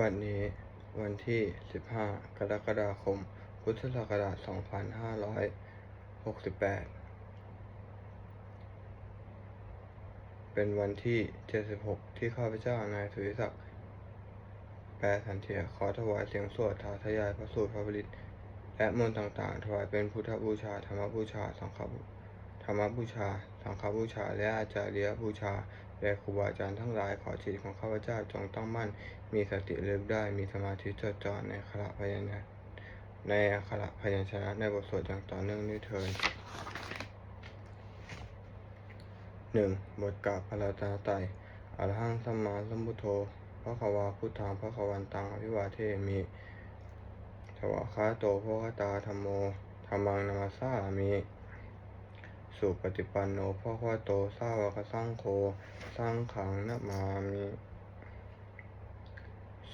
บัดนี้วันที่ 15 กรกฎาคม พุทธศักราช 2568 เป็นวันที่ 76 ที่ข้าพเจ้านายสุริศักดิ์แปรสันเทียขอถวายเสียงสวดถาทยายพระสูตรพระบริตรและมนต์ต่างๆ ถวายเป็นพุทธบูชา ธรรมบูชา สังฆบูธรรมบูชา สังฆบูชา และอาจาริยบูชา แด่ครูบาอาจารย์ทั้งหลายขอจิตของข้าพเจ้าจงตั้งมั่น มีสติระลึกได้ มีสมาธิจดจ่อในขระพยัญชนะในอักขระพยัญชนะในบทสวดอย่างต่อเนื่องด้วยเทินหนึ่งบทกาบพระรัตนตรัยอรหังสัมมาสัมพุทโธพระขวาพุทธังพระขวันตังอภิวาเทมิถวาคาโตพระคตาธรรมโมธรรมังนามาสามิ สุปฏิปันโนพ่อข้อโตสาวกสังโฆสร้างขังนะมามิ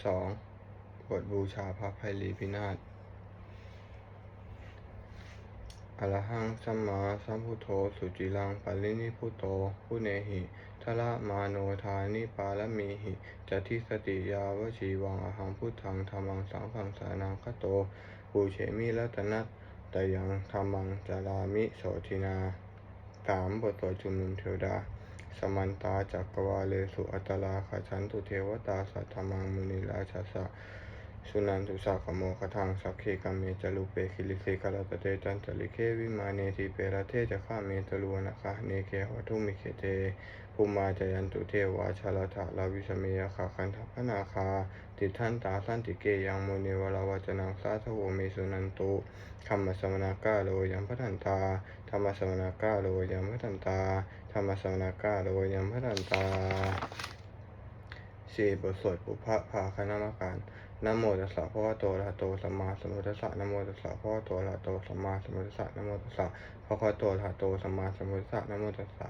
สองบทบูชาพระไพรีพินาศอรหังสัมมาสัมพุทโธสุจิลังปรินิพุโตผู้เนหิทละมาโนทานิปาลมีหิจติสติยาวชีวังอหังพุทธังธรรมังสังฆังสานังคโตปูเชมิรัตนะตยังธรรมังจารามิโสทินา สามบทสวดชุมนุมเทวดา สมันตาจักกวาเลสุอัตลาขฉันตุเทวตาสัทธมังมุนิราชาสะสุนันตุสักขโมคทังสักเคกัมเมจลุเปคิลิเสกลตเตจันตลิเควิมาเนติเปรเทจะข้าเมตลุนะคะเนเคหวัตุมิเคเตภูมาจยันตุเทวาชาลทะลาวิสเมยคาคันทพนาคาติทันตาสันติเกยังโมเนวลาวจนังสาทโวเมสุนันตุ คัมมสมนากาโลยังพัทันตา ธรรมสมนากาโลยังพัทันตา ธรรมสมนากาโลยังพัทันตาสี่บทสวดปุพพะภาคณามการนโมตัสสะพระวะโตอะระหะโตสัมมาสัมพุทธัสสะนโมตัสสะพระวะโตอะระหะโตสัมมาสัมพุทธัสสะนโมตัสสะพระวะโตอะระหะโตสัมมาสัมพุทธัสสะนโมตัสสะ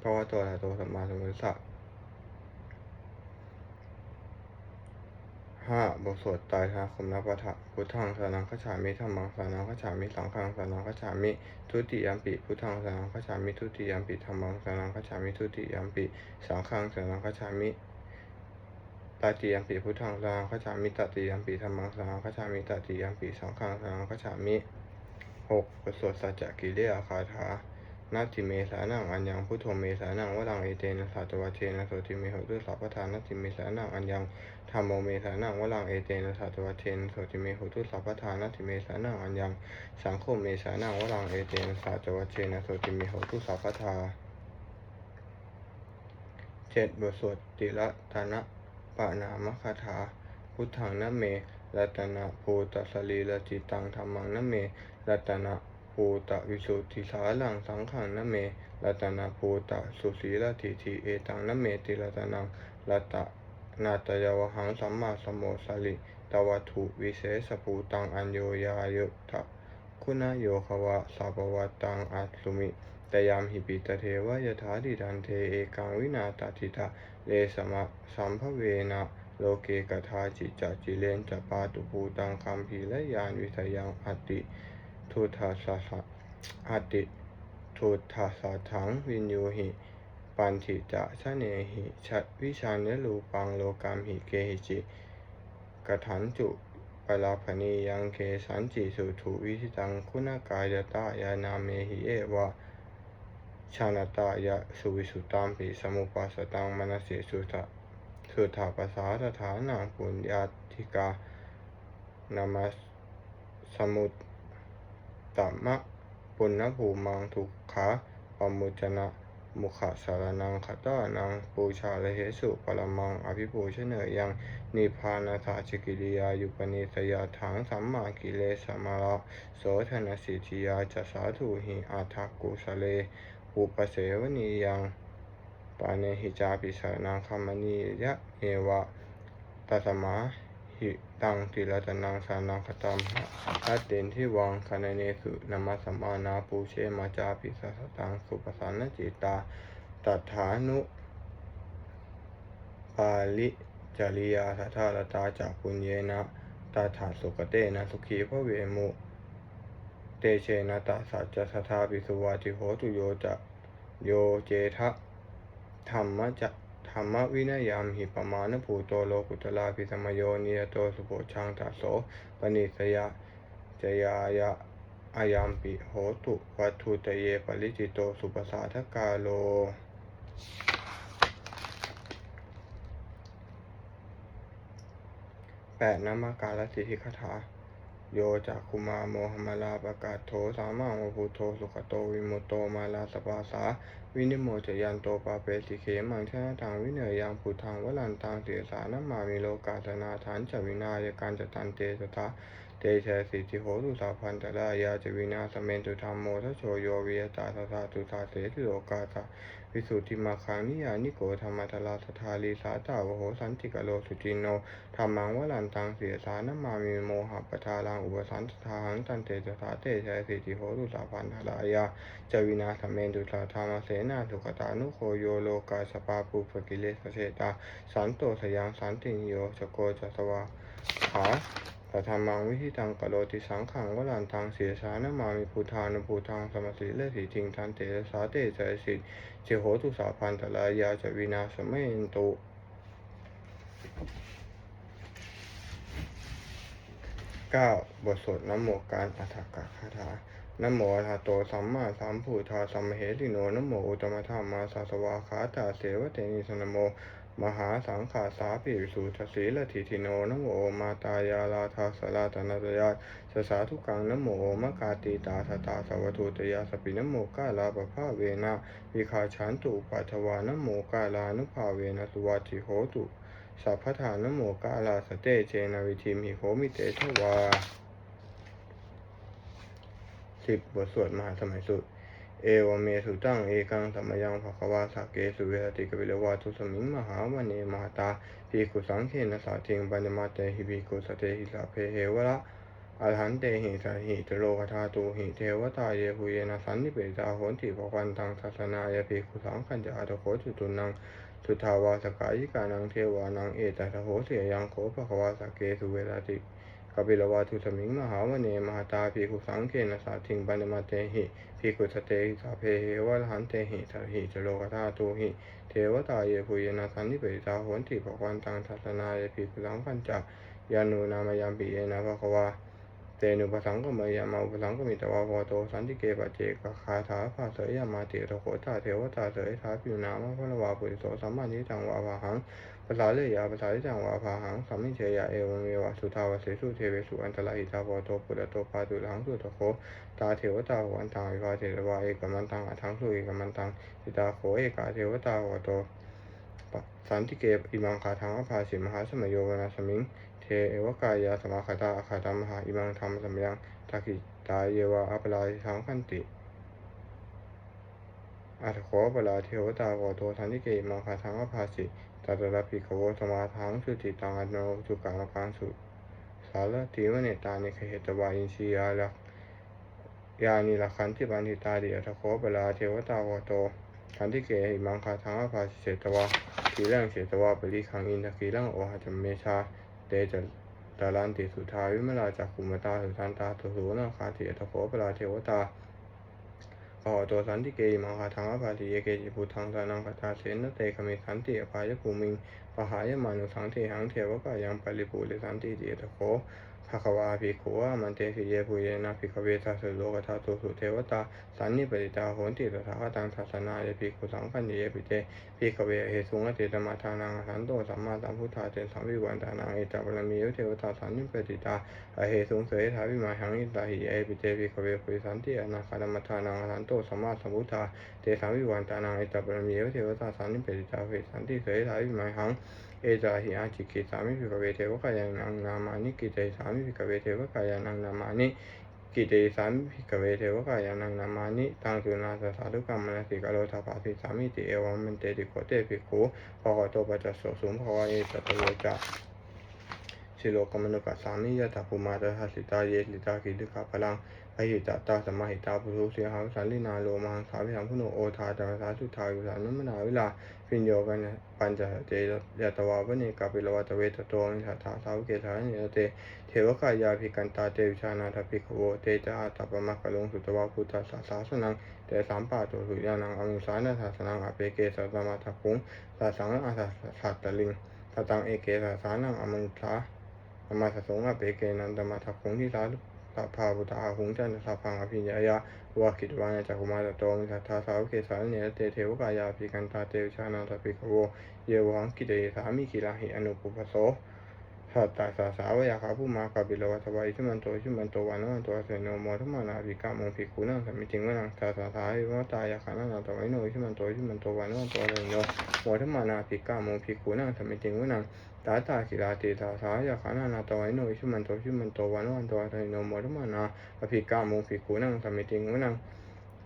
พระวะโตอะระหะโตสัมมาสัมพุทธัสสะ ห้าบทสวดตายทาคมนัปะทะพุทธังสานังคัจฉามิธรรมังสานังคัจฉามิสังฆังสานังคัจฉามิทุติยัมปิพุทธังสานังคัจฉามิทุติยัมปิธรรมังสานังคัจฉามิทุติยัมปิสังฆังสานังคัจฉามิตติยัมปิพุทธังสานังคัจฉามิตติยัมปิธรรมังสานังคัจฉามิตติยัมปิสังฆังสานังคัจฉามิหกบทสวดสัจจกิเลสคาถา นาทิเมสานังอัญญังพุทโธเมสานังวรังเอเตนะสัตวะเทนะโสติเมหะตุสัพพทานาทิเมสานังอัญญังธรรมโมเมสานังวลังเอเตนะสัตวะเทนะโสติเมหุตุสัพพทานาทิเมสานังอัญญังสังโฆเมสานังวลังเอเตนะสัตวะเทนะโสติเมหุตุสัพพทาเจ็ดบทสวดติละตนะปะนามคาถา พุทธังนะเมรัตนะภูตสลีละจิตังธรรมังนะเมรัตนะ ภูตวิสุทธิสาลังสังขังนเมรัตนะภูตสุสีลทิทีเอตังนเมติรัตนังรัตนาตยวหังสัมมาสมโมสลิตวัตถุวิเศษภูตังอัญโยยายุทะคุณโยควะสัพวัตังอัตสุมิตยามหิปิตเทวยถาดิดันเทเอกังวินาตติตาเลสมะสัมภเวนะโลเกกทาจิจจิเลนจปาตุภูตังคัมภีและยานวิทยังอติ ทุทัสสะอติทุทัสสะถังวินโยหิปันถิจะชะเนหิชัดวิชาเนลูปังโลกามหิเกหิจิกถันจุปลาภณียังเคสันจิสุถุวิธิตังคุณกายตายานาเมหิเอวะชาณตายะสุวิสุตามปิสมุปัสสตังมนสิสุทะสุถาปสาสถานังปุญญาธิกานามัสสมุต ตมะปุณณภูมังทุกขาปมุจนะมุขสารนังขตานังปูชาละเหสุปรมังอภิปูชเนยังนิพานาถาจิกิริยายุปนิสยาถังสัมมากิเลสมาระโสธนสิทธิยาจะสาธุหิอาทักกุสเลอุปเสวนียังปาเนหิจาปิสานังคัมมณียะเอวะตัสมาหิ ตังติรัตนังสานังคตัมหะทัตเตนที่วังคณเนสุนามัสสมานาปูเชมาจาปิสัสตังสุปสานจิตาตัฐานุปาลิจาริยาทัทารตาจากปุญเยนะตาถาสุกเตนะสุขีพระเวมุเตเชนะตาสัจจะสทาปิสุวาติโหตุโยจะโยเจทะธรรมจะ ธรรมวินัยามหิปมาณภูโตโลกุตลาภิสมโยนิยโตสุโภชังตโสปนิสยะจยายะอายามปิโหตุวัตถุตเยปริจิโตสุปสาทกาโล แปดนามการสิทธิคถา โยจากคุมาโมหมลาปกาศโถสามังวพุโทโธสุขโตวิมุตโตมาลาสปาสา วินิโมจยันโตปาเปสิเขมังชนะทางวิเนยังผุทางวลันตังเสียสานามามีโลกาสนาฐานจวินายการจตันเตสทะเตชะสิทิโหตุสาพันตรายาจวินาสเมนตุธรรมโมทโชโยวิยตาสสาตุสาเสติโลกาสา วิสุทธิมาคังนิยานิโกธรรมทลาสทาลีสาตาวโหสันติกโลสุจินโนธรรมังวลันตังเสียสานมามิโมหะปทาลังอุปสันทาหังตันเตสสาเตชะสิทธิโหตุสาพันตรายาจวินาสเมนตุสาธรรมเสนาสุขตานุโคโยโลกาสปาปุปกิเลสเสตาสันโตสยังสันติโยสโกจัสวาขา ปธรรมังวิธิตังกโลติสังขังวลันทังเสียสานมามิภูทานุภูทังสมสีเลสีทิงทันเตสาเตจสิทเจโหตุสาพันตลายาจวินาสเมนตุเก้าบทสวดนะโมการอัฏฐกะคาถานโมอะระหะโตสัมมาสัมพุทธาสัมเหติโนนโมอุตมธรรมาสาสวาขาตาเสวะเตนิสนโม มหาสังฆาสาปิสุทธสีลทิทิโนนโมมาตายาลาทาสลาตนาตยาสสาธุกังนโมมะกาติตาสตาสวัตุตยาสปินโมกาลาปภาเวนะวิคาชันตุปัทวานโมกาลานุภาเวนะสุวัติโหตุสัพพทานโมกาลาสเตเจนะวิธิมิโหมิเตทวาสิบบทสวดมหาสมัยสุด เอวเมสุตังเอกังธรรมยังภควาสักเกสุเวหติกวิลวาทุสมิงมหาวเนมหาตาพีกุสังเขนสาทิงปัญมาเตหิภิกขุสเตหิสาเพเหวระอรหันเตหิสาหิตโลกธาตุหิเทวตาเยหุเยนะสันนิเปตาโหนติภวันตังศาสนายภิกขุสังขัญจะอาตโคจุตุนังสุทาวาสกายิกานังเทวานังเอตตะโหเสียยังโคภควาสักเกสุเวหติกาภิกขุสังเกนะสาทิงปันมาเตหิภิกขุสเตหิสาเพเหวะหันเตหิสหิจโลกธาตุหิเทวตาเยปุเยนะสันนิเปตาโหนติภควันตังทัสนาเยภิกขุสังคัญจักยานุนามยามปิเยนะภควาเตนุปสังกมยามาอุปสังกมิตวาโพโตสันติเกปะเจกคาถาภาเสยยามาติระโคตาเทวตาเสยทาปิวนามาพระวาปุริโสสัมมานิทังวาภาหัง ภาษาเลยยาภาษาที่จังวาภาหังสัมมิเชยะเอวเมวะสุทาวเสสุเทเวสุอันตรายหิตาโพโตปุระโตปาตุลังสุตโคตาเทวตาโหอันตังวิภาเทวาเอกมันตังอัทังสุเอกมันตังหิตาโขเอกาเทวตาโหโตสันติเกปอิมังคาทังอภาสิมหาสมโยวนาสมิงเทเอวกายาสมาคตาอาคาตามหาอิมังธรรมสมยังทักิตาเยวะอัปลาทังคันติอัตโขปลาเทวตาโวโตทันทิเกมังคาทังอภาสิ ตัตระภิกขโวสมาทังสุติตังอโนจุกังกังสุสารติวเนตานิคเหตวาอินชียาลักยานิลักขันติบันทิตาเดียตโขปลาเทวตาวโตทันทิเกหิมังคาทังอภาสิเสตวาขีรังเสตวาปริขังอินทกีรังโอหะจมเมชาเตจตาลันติสุทาวิมลาจักขุมตาสุทันตาตุสุนาคาติตโขปลาเทวตา 어도 산디 게이마 하탕아 바디 예게지 부탕다나 가타세나 테카미 산티 아파야 고민 바하야 마누 상태 항태와 가양 빨리 보레 산티 디에다고 หายมาวกายังปริปูริสันติเดียตโคภควาภิกขุวามันเตสิเยภูเยนะภิกขเวทัสสโลกธาตุสุเทวตาสันนิปติตาโหนติตถาคตังทัสนาเยภิกขุสังคันเยปิเตภิกขเวเหสุงติตมาทานังสันโตสัมมาสัมพุทธาเตสัมวิวันตานังเอตปรมียุเทวตาสันนิปติตาอเหสุงเสยทาวิมาหังอิตาหิเอปิเตปิกเวปุสันติอนาคาดมัทานังอรันโตสัมมาสัมพุทธาเตสังวิวันตานังเอตปรมีเทวตาสันนิปติตาเวสันติเสยทาวิมาหัง एजाहि आचि कितामि भवेते वकायानां नामानि कितेसामि भवेते वकायानां नामानि कितेसामि भवेते वकायानां नामानि तांसुना साधु कामनसि कलो थापासि सामि ते एवं मन्ते दिकोते भिक्खु भगवतो वचसो सुं भवाये ततोचा စီလောကမနကသာနိယတပုမာရဟလိတာယေလိတာကိဒကပလံ กิเตสามิปิกเวเทวกายานังนามานิตังสุนาสสาธุกรรมมาโลทาปาปิสามิติเอวัมมันเตติโกเตปิคูภะคะโตปัจจโสสุมภะวะเอตตะโยจะสิโลกมนุกัสสามิยะถาภูมาตถาสิตาเยสิตาคิลิกาพลังอหิตตาสมาหิตาปุถุเสียหาสันลินาโลมังสาวิหังพุโนโอทาจารสาสุทายุสานมนาวิลาปิญโยกันปัญจเตยตวาปเนกาปิลวัตเวตโตมิสัทธาสาวเกสารเนเตเทวกายาภิกันตาเตวิชานาทภิกขโวเตจาตัปมัคคลงสุตวาพุทธสาสาสนังเตสัมปาโตสุญานังอมิสานาสาสนังอเปเกสัตมาทัพพุงสาสังอาสาสัตตลิงสตังเอเกสาสานังอมังสาอมาสสงอเปเกนันตมาทัพพุงที่สา สัพพาพุทธาหุงจันทสัพพังอภิญญายาวากิตวานจักขุมาตโตมิสัทธาสาวเกสารเนเตเทวกายาภิกันตาเตวชานาทภิกขโวเยวังกิเตสามิกิลาหิอนุปุปโสสัตตาสาสาวยาคาผู้มากาบิลวัตวายชุมันโตชุมันโตวันวันโตเสนโมทัมานาภิกามงภิกขุนังสมิจิงวนังสาสาสาวิวัตายาคานานาตวัยโนชุมันโตชุมันโตวันวันโตเสนโมทัมานาภิกามงภิกขุนังสมิจิงวนัง ตาตากิลาติสาสายาคานานาตวัยโนชุมันโตชุมันโตวันวันโตเสโนโมทัมมานาภิกามงภิกขุนังสมิจิงวนัง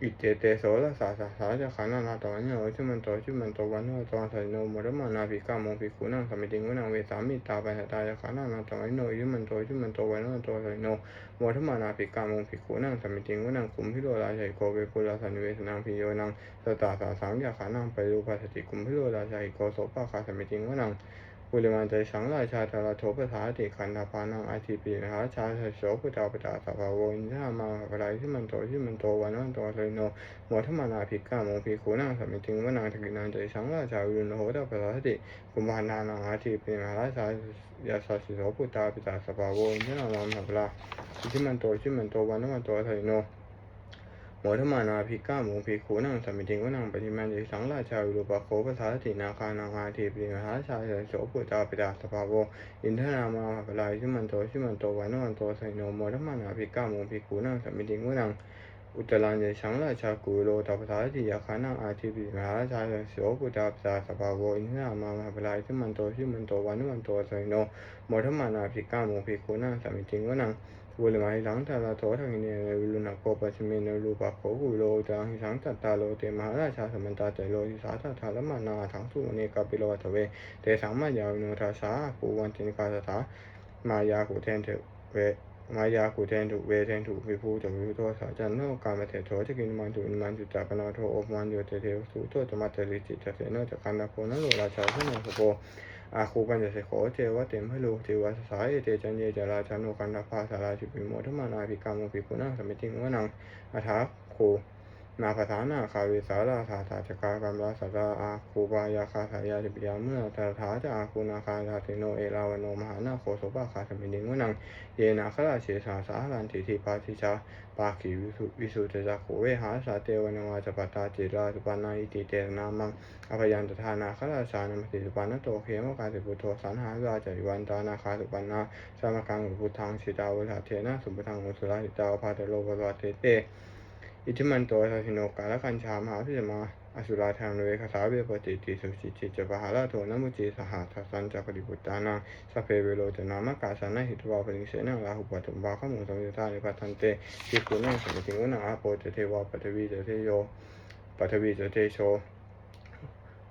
อิเตเตโสละสาสาสาจะขานานาตวันโนชุมันโตชุมันโตวันโนตวันสันโนมรมานาภิกามงภิกขุนังสมิติงวนังเวสามิตาปัญตาจะขานานาตวันโนชุมันโตชุมันโตวันโนตวันสันโนมรมานาภิกามงภิกขุนังสมิติงวนังคุมพิโรราชัยโกเวปุราสันเวสนังพิโยนังสตาสาสังยาขานังไปรูปัสสติคุมพิโรราชัยโกโสปะคาสมิติงวนัง ปุริมาใจสังราชาธาราโทปทาติขันธปานังอาทิปีนะชาโสพุทธาปตาสัพโวอินทามาปรายที่มันโตที่มันโตวันวันโตเลยโนโมทมานาภิกขามงภิกขุนังสมิติงวนังทกินังใจสังราชาวิรุณโหตปทาติกุมานานังอาทิปีนะราชายาสสิโสพุทธาปตาสัพโวอินทามาปรายที่มันโตที่มันโตวันวันโตเลยโน โมทมานาภิกขามงภิกขุนังสมิติงวนังปฏิมันติสังราชาวิรูปโคปทาตินาคานังอาทิปิมหาชาโสปุตตาปิตาสภาโวอินทนามาภลายชิมันโตชิมันโตวันวันโตไสโนโมทมานาภิกขามงภิกขุนังสมิติงวนังอุตลันเยสังราชากุโลตปทาติยาคานังอาทิปิมหาชาโสปุตตาปิตาสภาโวอินทนามาภลายชิมันโตชิมันโตวันวันโตไสโนโมทมานาภิกขามงภิกขุนังสมิติงวนัง ဝလမိုင်းလောင်းတာလာတော်ထိုင်နေဝလူနာကောပချမင်းနလူပါခေါကူလောတန်ဟိဆောင်တတာလောတေမဟာရာချာသမန္တာတေလောဒီစာသထာလမနာထောင်းစုနေကပိလောတဝေတေဆောင်မယောနောထာစာပူဝန်တင်ကာသာမာယာကိုတဲ့တဲ့ဝေမာယာကိုတဲ့တဲ့ဝေတဲ့တဲ့ဝေဖို့တဝေတော့စာจนနောကာမတေတော်တကိနမန်တုနမန်တုတပနာထောအပမန်ယောတေတေစုတော့တမတေလိတိတေနောတခန္ဓာပေါ်နလောလာချာဆနေဘော อาคูปัญจะเสโขเทวะเต็มพะโลเทวะสายเตจันเยจาราชานุกันตาภาสาราชิปิโมทมานาภิกามภิกุนังสมิติงวนังอาทาคู นาภาษานาคาเวสาราสาสาจกากรรมราสาราอาคูปายาคาสายาติปิยาเมื่อตถาจะอาคูนาคาราติโนเอลาวโนมหานาโคโสปาคาสมิติงวนังเยนาคราเชสาสาลันติทิปาทิชาปาคิวิสุวิสุตจักโเวหาสาเตวนวาจปตาจิราสุปานาอิติเตนามังอภยันตทานาคราชานมติสุปันนโตเขมกาสิปุโตสันหาราจยวันตานาคาสุปันาสามกังอุพุทังสิตาวลาเทนะสุปทังอุสุราหิตาวพาเตโลวะเตเต อิทิมันโตสัสิโนกาละคัญชามหาพิจมาอสุราทางเวคาสาเวปติติสุสิจิจปหาราโทนมุจิสหัสสันจักริบุตานังสเพเวโลจนามกาสานะหิตวาปริเสนาลาหุปตุมบาขมุสมิทานิพัตันเตจิกุนังสมิติงุนังอาโปเตเทวาปทวีเตเทโยปทวีเตเทโช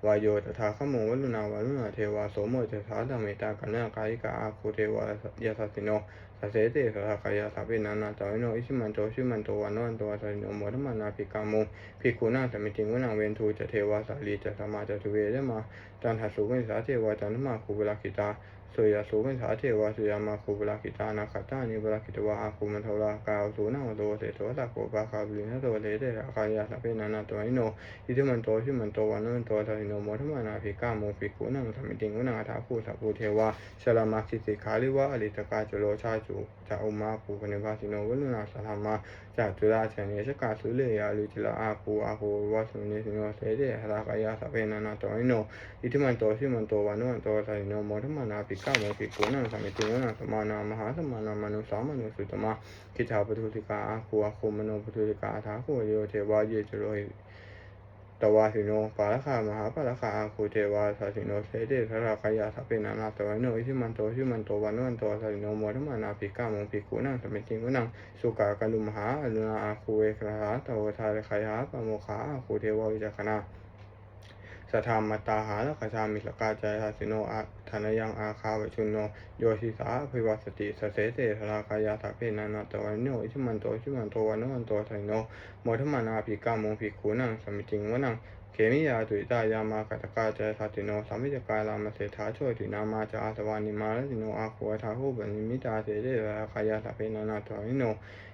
วายโยตถาขโมวัลุนาวาลุนาเทวาโสโมเจสาธเมิตากนากายิกาอาคูเทวายาสัสิโนสเสติสหกายาสัพเพนานาจอยโนอิชิมันโตชิมันโตวันโนวันโตสัสสิโนโมทมานาภิกามุภิกขุนาสมิติงวนังเวนทูจะเทวาสาลีจะสมาจะทุเวเดมาจันทสุวิสาเทวาจันทมาคูเวลากิตา สุยาสุวิสาเทวาสุยามาคูเวลากิตานาคตานิเวลากิตวาอาคูมันโทรากาวสุนังโตเสโตตะโกปาคาบิลินะโตเลเตอากายาสัพเพนานาจอยโนอิทิมันโตชิมันโตวันโนนโตทาริโนโมทมานาภิกาโมภิกุนังธรรมิติงวนังอัฏฐาภูสัพพุเทวาชลามาคิสิขาลิวะอลิตกาจโลชาจุจาอุมาภูปนิภาสิโนวลุนาสัทธามา จาจุราเชเนชกาสุเลยาลุจิลาอาภูอาภูวัสุนีสิโนเสเดหรากายาสเปนานาโตอิโนอิทิมันโตชิมันโตวันโนนโตทาริโนโมทมานาปิกาโมภิกุนังธรรมิติโนนัสมานามหาสมานามานุสามานุสุตมาคิจาปทุติกาอาภูอาคูมโนปทุติกาทาคูโยเทวาเยจโรหิ ตวาสิโนปาลคามหาปาลคาอาคูเทวาสาสิโนเสเดสระกายาสัพเพนานาตวายโนอิทิมันโตชิมันโตวันโนวันโตสาสิโนโมทมานาภิกามงภิกขุนังสมิติงุนังสุกากลุมหาอนุนาอาคูเวคราหาตวทาเลคายาปโมขาอาคูเทวาวิจักนา สทธามาตาหาลกชามิสกาจายาสิโนอาธนยังอาคาวชุนโน โยชิสาภิวัสติสเสเตสลากายาตาเพนานาตวันโนอิชิมันโตชิมันโตวันโนวันโตไทโนโมทมานาภิกามงภิกขุนังสมิจิงวนังเขมิยาตุอิตายามากัตกาจายสาติโนสามิจกาลามเสถาโชตินามาจาอาสวานิมาลติโนอาคัวทาหุบันิมิตาเสเตสลากายาตาเพนานาตวันโน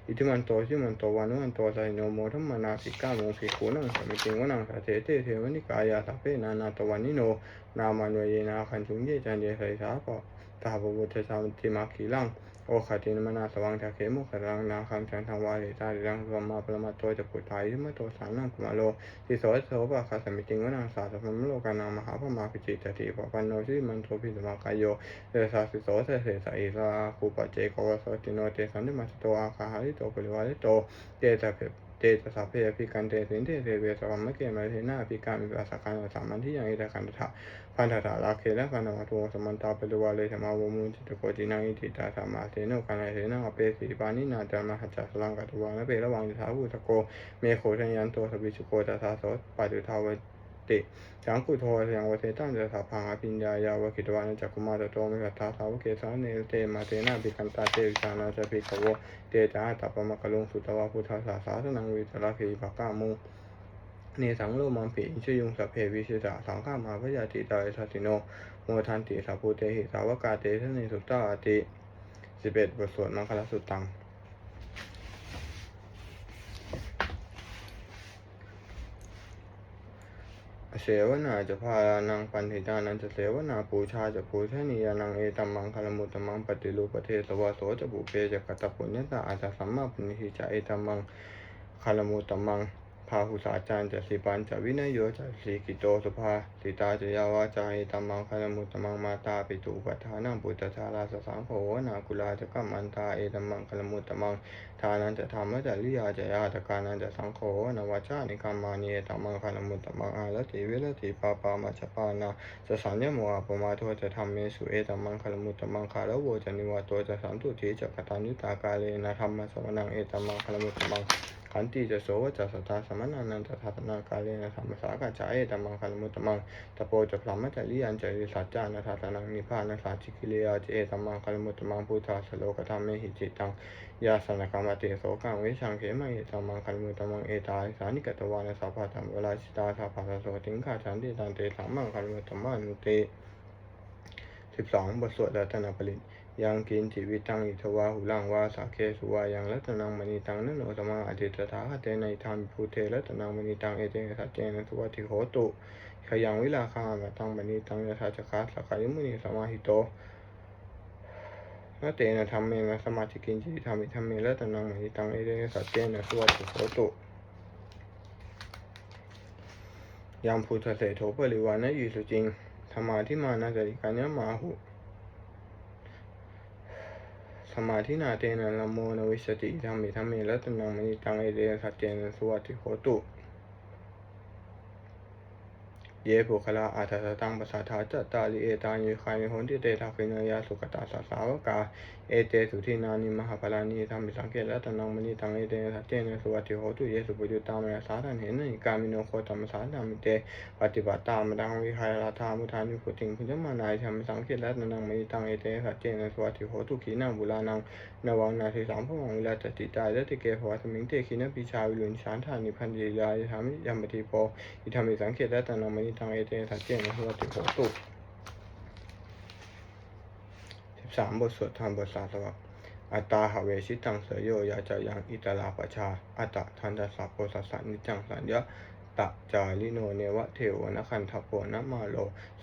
อิติมันโตชิมันโตวันมันโตไซโนโมทัมมนาสิกาโมภิกขุนังสมิติงวนังสะเทเตเทวนิกายาสัพเพนานาตวันนิโน นามันเวเยนาคันจุงเยจันเยไสสาปะตาบบุตรสามติมาขีลัง โอขัตินมนาสว่างทาเขมุขรังนาคังฉันทางวาริตาดิรังสมมาปรมาโตจะปุถายที่มโตสานังกุมาโลทิโสโสปะคาสมิติงวนังสาสมมโลกานามหาพมาปิจิตติปปันโนชิมันโทพิสมากายโยเตสาสิโสเสเสสอิสาคูปเจโกวสติโนเตสันติมัสโตอาคาหาริโตปริวาริโตเตตะเพ เตตะสัพเพพิกันเตสินเตเตเวสวัมมะเกมาเทนาพิการมีภาษาการสามันที่ยังอิตคันทะพันธะลาเคและพันธะตัวสมันตาปรวาเลธรรมาวมุจิตโกจินังอิติตาสามาเทนุกันเทนังอเปสีปานินาจามหัจจสลังกัตวานะเประวังยถาภูตโกเมโคชัญยันตัวสบิชุโกตัสสะโสปัจจุทาว ติจังกุโทยังวเทตังจะสาพังอภิญญายาวกิตวานจักกุมารโตมิกัตถาสาวเกสาเนเตมาเตนะปิกันตาเตวิชานาจะปิขวเตจาตัปมะกะลุงสุตวะพุทธาสาสาสนังวิตระเคปะกามุงเนสังโลมังปิชยุงสัพเพวิชิตาสังฆามาพยาติตาสัติโนโมทันติสัพพุเตหิสาวกาเตทะเนสุตตาอาติสิบเอ็ดบทสวดมังคลสุตตัง เสวนาจะพาลานังปันธิตานันจะเสวนาปูชาจะปูชนียานังเอตัมมังคารมุตมังปฏิรูปเทสวาโสจะบุเปจะกตปุญญตาอาจจะสัมมาปุณิหิจะเอตัมมังคารมุตมังาหุสาจารย์จะสิปันจะวินัยโยจะสีกิโตสุภาติตาจะยาวาจาเอตัมมังคลมุตตมังมาตาปิตุปัฏฐานังปุตตชาลาสสังโฆนากุลาจะกัมมันตาเอตัมมังคลมุตตมังทานันจะธรรมจะลิยาจะยาตการนันจะสังโฆนวัชานิกรรมานีตัมมังคลมุตตมังอาลติเวลติปาปามาชปานาจะสัญญโมอาปมาโทจะธรรมเมสุเอตัมมังคลมุตตมังคาระโวจะนิวาโตจะสันตุทีจะกตัญญุตากาเลนะธรรมสวนังเอตัมมังคลมุตตมัง ขันติจะโสวจะสตาสมนานันจะทัตนากาเลนะธรรมสากาจาเอตัมมังคลมุตตมังตะโปจะพรหมจะลิยันจะริสัจจานะทัตนังนิพพานะสาจิกิเลยาจเอตมังคลมุตตมังพุทธาสโลกธรรมเมหิจิตังยาสนกรรมติโสกังวิชังเขมังเอตมมังคันมุตมังเอตาสานิกตวานะสัพพะตัมเวลาชิตาสัพพะโสติงขาฉันติตันเตสัมมังคันมุตมังเตสิบสองบทสวดรัตนปริต ยังกินจิวิตังอิทวาหุลังวาสาเคสุวายังรัตนังมณีตังนันโนสมังอธิตถาคเตในธรรมภูเทรัตนังมณีตังเอเตสัจเจนะสุวัติโหตุขยังวิลาคามตังมณีตังยถาจคัสสกายมุนีสมาหิโตนเตนะธรรมเมนะสมาธิกินจิธรรมิธรรมเมรัตนังมหิตังเอเดนะสัจเจนะสุวัตถุโหตุยังพุทธเสโถปริวานะยิสุจริงธรรมาทิมานาจริกานะมาหุ สมาธินาเตนะละโมนวิสติธรรมิธรรมเมรัตนังมณีตังเอเดสัจเจนะสวัตถุโหตุ เยปุคลาอาทัสตังปัสสะทาจตตาลิเอตานิคายมิโหนติเตทักขินยาสุกตาสสาวกา เอเตสุทินานิมหาพลานิธรรมิสังเกตรัตนังมณีตังเอเตสัจเจนสุวัติโหตุเยสุปุจุตามะสาทันเหนิกามิโนโคตัมสานามิเตปฏิบัติตามดังวิหายราธามุทานิพุติงพุทธมานายธรรมิสังเกตรัตนังมณีตังเอเตสัจเจนสุวัติโหตุขีนังบุลานังนวังนาทิสามพวังวิลาจติตายและติเกภวะสมิงเตขีนปิชาวิลุนชานธานิพันธิยายธรรมิยมปติโปอิธรรมิสังเกตและตนามนิทังเอเตสัจเจนสุวัติโหตุ สามบทสวดธรรมบทสาสวะอัตตาหเวชิตังเสยโยยาจายังอิตาลาปชา อัตตะทันตสัพโพสัสสะนิจังสัญญะตะจาลิโนเนวะเทวนคันทโพนมาโล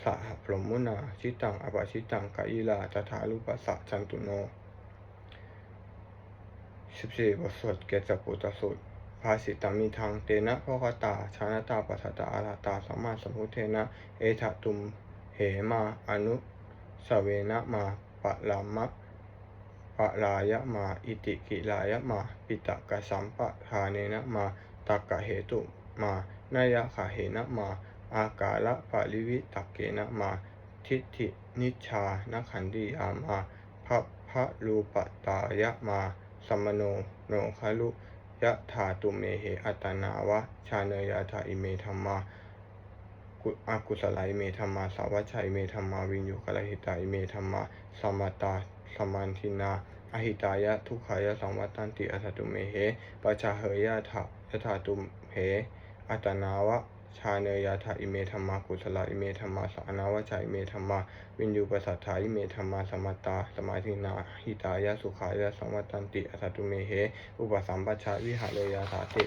สหพรมุนาชิตังอปชิตังกะอิลาตถาลุปัสสะจันตุโนสิบสี่บทสวดเกจปุตสูตรภาสิตามีทางเตนะพะคะตาชานตาปัสตาอาราตาสัมมาสัมพุทเทนะ เอถะตุมเหมาอนุสเวนะมา ปะลามะปะลายะมา อิติกิลายะมา ปิตะกะสัมปะทาเนนะมาตักกะเหตุมานายะขะเหนะมา อากาละปะลิวิตักเกนะมา ทิฏฐินิชานขันติยามาพระพระรูปตายะมาสัมโนโนคาลุยะถาตุเมเหอัตนาวะ ชาเนยาถาอิเมธรรมากุอากุสลายเมธรรมาสาวัชัยเมธรรมาวินโยกะลหิตายเมธรรมา สมตตาสมันทินาอหิตายะทุกขายะสังวัตตันติอัตตุเมเหปัจจาเหยะถายะถาตุเหอัตนาวะชาเนยาถาอิเมธรรมากุสลาอิเมธรรมาสานาวชัยอิเมธรรมาวินยูปสัทธาอิเมธรรมาสมตตาสมาธินาหิตายะสุขายะสังวัตตันติอัตตุเมเหอุปสัมปชาวิหารยาถาติ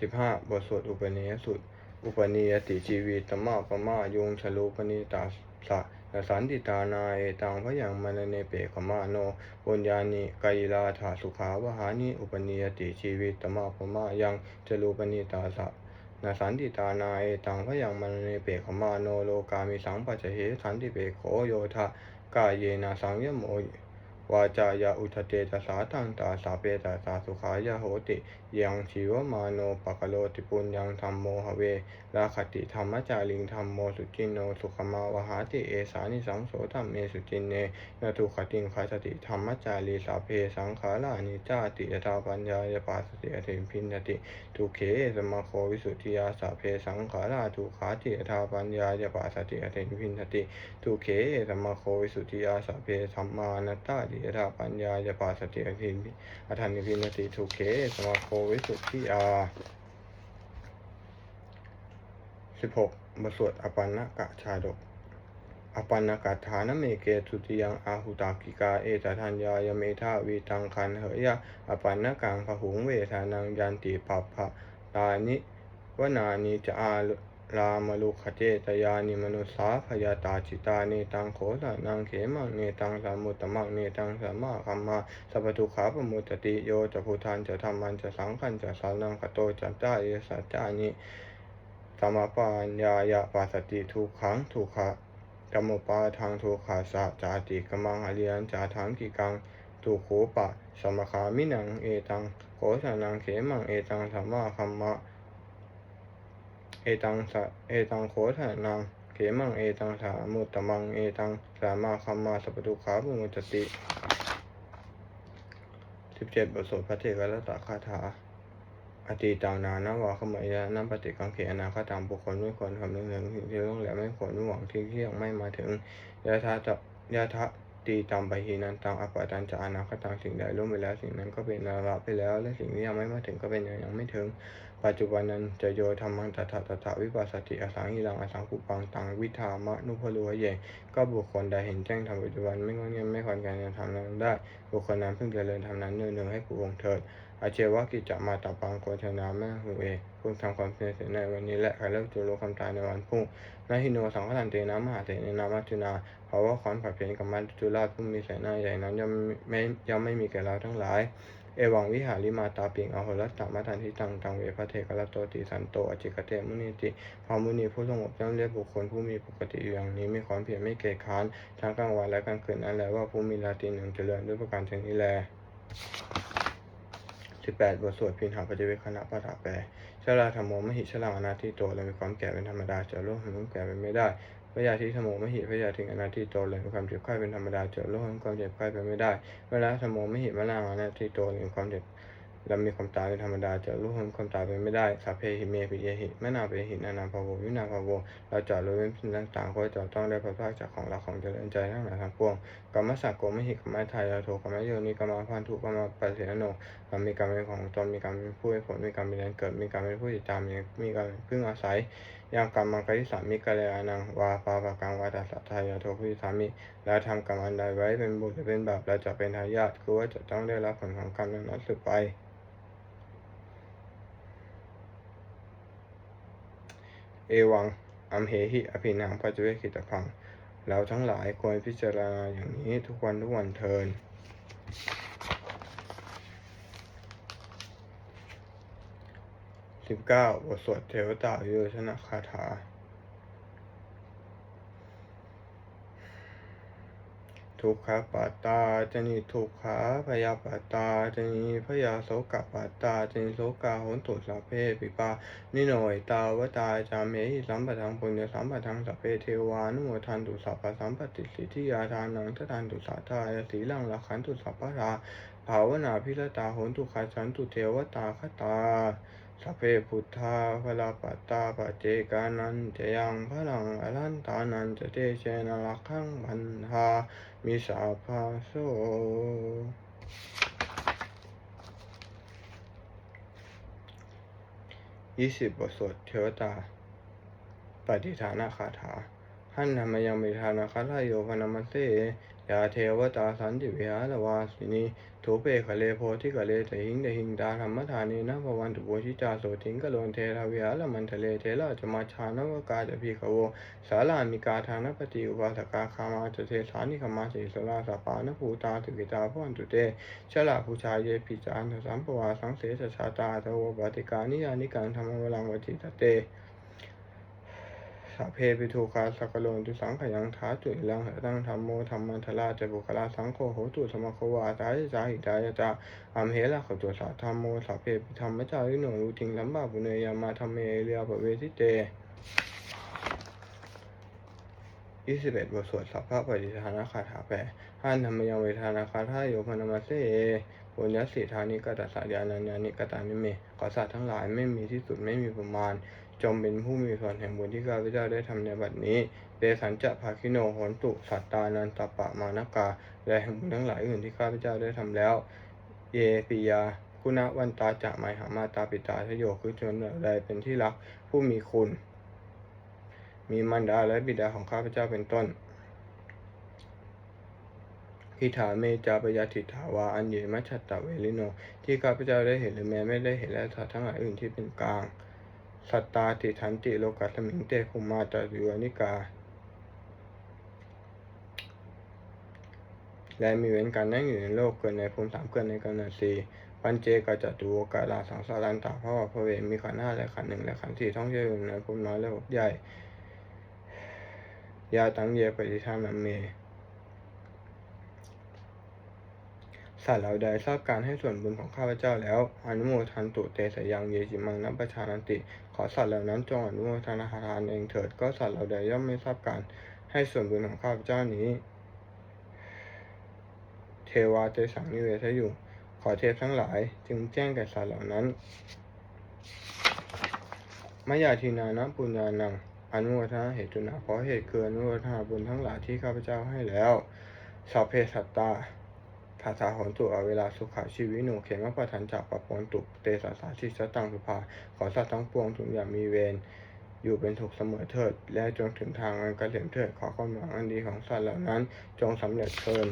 สิบห้าบทสวดอุปนิยสุด อุปนิยติชีวิตตมะปมายุงชลูปนิตาสะนสันติตานาเอตังพยังมนเนเปขมาโนปุญญานิกายลาถาสุขาวหานิอุปนิยติชีวิตตมะปมายังชลูปนิตาสะนสันติตานาเอตังพยังมนเนเปขมาโนโลกามิสังปัจเจเหสันติเปโขโยทะกายเยนะสังยโม วาจายาอุทเตจะสาตังตาสาเปตาสาสุขายาโหติ ยังชีวมาโนปะกโลติปุญญังธรรมโมหเวราคติธรรมจาริงธรรมโมสุจินโนสุขมาวหาติเอสานิสังโสธรรมเมสุจินเนนทุขติงคาสติธรรมจารีสาเพสังขารานิจาติยตาปัญญายปัสสติอธิพินติทุเขสมะโควิสุทธิยาสาเพสังขาราทุขาติยตาปัญญายปัสสติอธิพินติทุเขสมะโควิสุทธิยาสาเพสัมมานัตตาติยตาปัญญายปัสติอธิอทันนิพินติทุเขสมะโควิสุทธิยาสิบหกบทสวดอปันนกะชาดก อปันนกะฐานเมเกทุติยังอาหุตากิกาเอตทัญญายเมธาวีตังคันเหยะอปันนกังพหุงเวทานังยันติปัปภะตานิวนานิจะอา ลามลุขเจตยานิมนุสาพยาตาจิตาเนตังโขตานังเขมังเนตังสามุตตมังเนตังสามาคัมมาสัพพทุขาปมุตติโยจะพุทธันจะธรรมันจะสังขันจะสานังคโตจัตตาเยสัจจานิสมปัญญายะปัสสติทุกขังทุกขะกรรมปาทางทุกขาสะจาติกมังอริยันจาทังกิกังทุโขปะสมคามินังเอตังโขสานังเขมังเอตังสัมมาคัมมะ เอตังสะเอตังโขสานังเขมังเอตังสามุตตมังเอตังสามาคัมมาสัพพุขาปุมุตติสิบเจ็ดบทสวดพระเทกรัตตคาถาอดีตังนานวะขมายะนัปฏิกังเขอนาคตังบุคคลไม่ควรทำเรื่องหนึ่งสิ่งที่ล่วงแล้วไม่ควรหวังที่ที่ยังไม่มาถึงยะทะจะยะทะตีตามไปหีนันตังอปะตันจะอนาคตังสิ่งใดล่วงไปแล้ว สิ่งนั้นก็เป็นลาละไปแล้ว และสิ่งที่ยังไม่มาถึงก็เป็นยังยังไม่ถึง ปัจจุบันนั้นจะโยธรรมังตถาตถาวิปัสสติอสังหิรังอสังคุปังตังวิธามะนุพลุวะเยก็บุคคลใดเห็นแจ้งธรรมปัจจุบันไม่งอนเงียบไม่คอนการจะทำนั้นได้ บุคคลนั้นเพิ่งเจริญธรรมนั้นเนื่องให้ผู้วงเถิดอาเชวะกิจจะมาตาปังโกชนาแม่หูเอพึงทำความเพียรเสในวันนี้และใครเลิกจุโลคำตายในวันพรุ่งนาฮิโนสังฆทันเตนะมหาเถในนามัจจุนาเพราะว่าขอนผัดเพียนกับมันจุฬาชผู้มีแสงหน้าใหญ่นั้นย่อมไม่ย่อมไม่มีแก่เราทั้งหลาย เอวังวิหาริมาตาปิงอโหรัตตมัทันทิตังตังเวพระเทกรโตติสันโตอจิกเตมุนิติพามุนีผู้สงบย่อมเรียกบุคคลผู้มีปกติอย่างนี้มีความเพียรไม่เกยค้านทั้งกลางวันและกลางคืนนั้นแหละว่าผู้มีราตรีหนึ่งเจริญด้วยประการชนี้แลสิบแปดบทสวดพินหาปฏิเวคณะปะถาแปลชราธรรมโมมหิชราอนาทิโตเลยมีความแก่เป็นธรรมดาจอโลกแห่งามแก่เป็นไม่ได้ พระยาทิธรรมโมมหิพระยาถึงอนาทิโตเลยความเจ็บไข้เป็นธรรมดาเจอโลกแห่งความเจ็บไข้เป็นไม่ได้ เวลาธรรมโมมหิมะนางอนาทิโตเลยความเจ็บและมีความตายเป็นธรรมดาจอโลกแห่งความตายเป็นไม่ได้สัพเพหิเมปิเยหิแม่นาเปหินานาภาววินาภาโวเราจะรู้เป็นสิ่งต่างๆก็จะต้องได้พระภาคจากของเราของเจริญใจทั้งหลายทั้งปวงกรรมสักโกมหิกรรมไทยเราโทกรรมโยนิกรรมพันธุกรรมปัสเสนโนกรรมมีกรรมเป็นของตนมีกรรมเป็นผู้ให้ผลมีกรรมเป็นแรงเกิดมีกรรมเป็นผู้ติดตามมีมีกรรมเพึ่งอาศัย ยังกรรมังกริสามิกาเลอานังวาปาปะกังวาตัสสะทายาโทผู้ติสามิแล้วทำกรรมอันใดไว้เป็นบุญหรือเป็นบาปแล้วจะเป็นทายาทคือว่าจะต้องได้รับผลของกรรมนั้นสืบไปเอวัง อัมเหหิ อภินังปัจเจเวคิตพัง เราทั้งหลายควรพิจารณาอย่างนี้ทุกวันทุกวันเทิน สิบเก้าบทสวดเทวตาโยชนะคาถา ทุกขปัตตาจะนิทุกขาพยาปัตตาจะนิพยาโสกปัตตาจะนิโสกาหนตุสัพเพปิปานิโนยตาวตาจามเมหิสัมปทังปุญญสัมปทังสัพเพเทวานุโมทันตุสัพพสัมปติสิทธิยาทานังททานตุสัทายสีลังลักขันตุสัพพะทาภาวนาพิรตาโหนตุขาสันตุเทวตาคตา สัพเพพุทธาพลาปัตตาปเจกานันจะยังพลังอรันตานันจะเตเชนลักขังบันทามิสาภาโสยี่สิบบทสวดเทวตา ปฏิฐานาคาถาหันนามยังมิทานาคาทาโยพนามัสเส ยาเทวตาสันติวิหารวาสินีโถเปคะเลโพธิกะเลตหิงเดหิงดาธรรมธานีนะภวันตุโพชิจาโสทิงกะโลนเทราวิหารมันทะเลเทระจมาชานวกาจะพีขโวสาลามิกาทานปฏิอุปาสกาคามาจะเทสานิขมาสิสลาสปานภูตาตุกิตาพวันตุเตชลาภูชายเยปิจานสัมปวาสังเสสชาตาทโวปฏิกานิยานิการธรรมวลังวจิตเต สัพเพปิทุคาสกโลนตุสังขยังท้าจุอิลังหตังธรรมโมธรรมันทลาเจบุคลาสังโฆโหตุสมโควาตายจาหิตายจาอัมเหละขตุสาธรรมโมสัพเพปิธรรมจาริโนรุติงลัมบาปุเนยามาธรรมเมเรียปเวทิเตยี่สิบเอ็ดบทสวดสัพพะปฏิทานาคาถาแปลห้านธรรมยังเวทานาคาทาโยพนามาเสปุญญสิทานิกตัสสะญาณัญญานิกตานิเมขอสัตว์ทั้งหลายไม่มีที่สุดไม่มีประมาณ จงเป็นผู้มีส่วนแห่งบุญที่ข้าพเจ้าได้ทำในบัดนี้เดสันจะภาคิโนโหนตุสัตตานันตปะมานกา และแห่งบุญทั้งหลายอื่นที่ข้าพเจ้าได้ทำแล้ว เยปิยาคุณวันตาจะไมหามาตาปิตาทโยคือชนใดเป็นที่รักผู้มีคุณ มีมารดาและบิดาของข้าพเจ้าเป็นต้นพิธาเมจาปยาติถาวาอันเยมัชชัตตะเวลิโน ที่ข้าพเจ้าได้เห็นหรือแม้ไม่ได้เห็นและสัตว์ทั้งหลายอื่นที่เป็นกลาง สัตตาติทันติโลกัสมิงเตคุมาตะยุวนิกา และมีเว้นการนั่งอยู่ในโลกเกินในภูมิสามเกินในกำเนิดสี่ปัญเจกจัตุโวกาลาสังสารันตาพระวะพระเวมีขันห้าและขันหนึ่งและขันสี่ท่องเที่ยวอยู่ในภูมิน้อยและภูมิใหญ่ยาตังเยปฏิทานัมเม สัตว์เหล่าใดทราบการให้ส่วนบุญของข้าพเจ้าแล้วอนุโมทันตุเตสยังเยจิมังนัปชานันติ ขอสัตว์เหล่านั้นจงอนุโมทนาทานเองเถิดก็สัตว์เหล่าใดย่อมไม่ทราบการให้ส่วนบุญของข้าพเจ้านี้ เทวาเตสังนิเวทอยู่ ขอเทพทั้งหลาย จึงแจ้งแก่สัตว์เหล่านั้นมายาทีนานะปุญญานังอนุโมทนาเหตุนาเพราะเหตุคืออนุโมทนาบุญทั้งหลายที่ข้าพเจ้าให้แล้วสัพเพสัตตา ภาษาโหนตุอเวลาสุขาชีวิโนเขมะปะทันจากปะปนตุเตสาสาชิสตังสุภา ขอสัตว์ทั้งปวงจงอย่ามีเวรอยู่เป็นถูกเสมอเถิด และจงถึงทางอันเกษมเถิดขอความหวังอันดีของสัตว์เหล่านั้น จงสำเร็จเทิน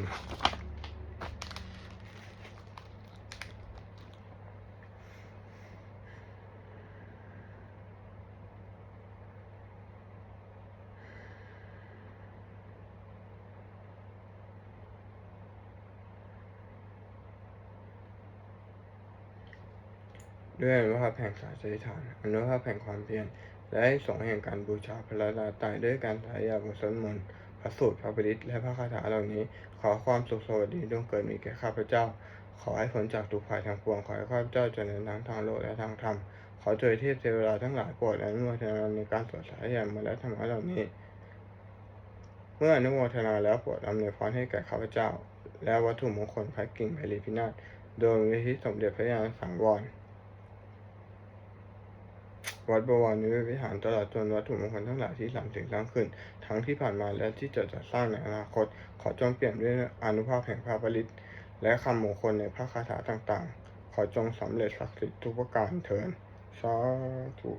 ด้วยอนุภาพแห่งสายใจฐานอนุภาพแห่งความเพียรและให้สงแห่งการบูชาพระราตายด้วยการสายยาบทสวดมนต์พระสูตรพระปริตและพระคาถาเหล่านี้ ขอความสุขสวัสดีจงเกิดมีแก่ข้าพเจ้า ขอให้พ้นจากทุกภัยทางปวงขอให้ข้าพเจ้าเจริญทั้งทางโลกและทางธรรมขอเจอเทพเทวดาทั้งหลายโปรดอนุโมทนาในการสวดสายยามมาและธรรมะเหล่านี้ เมื่ออนุโมทนาแล้วโปรดอำนวยพรให้แก่ข้าพเจ้า และวัตถุมงคลพระกิ่งไพลีพินาศโดยมีที่สมเด็จพระยาณสังวร วัดบวรนิเวศวิหารตลอดจนวัตถุมงคลทั้งหลายที่สร้างถึงสร้างขึ้น ทั้งที่ผ่านมาและที่จะจัดสร้างในอนาคต ขอจงเปลี่ยนด้วยอนุภาพแห่งพระปริตและคำมงคลในพระคาถาต่างๆ ขอจงสำเร็จศักดิ์สิทธิ์ทุกประการเถิดสาธุ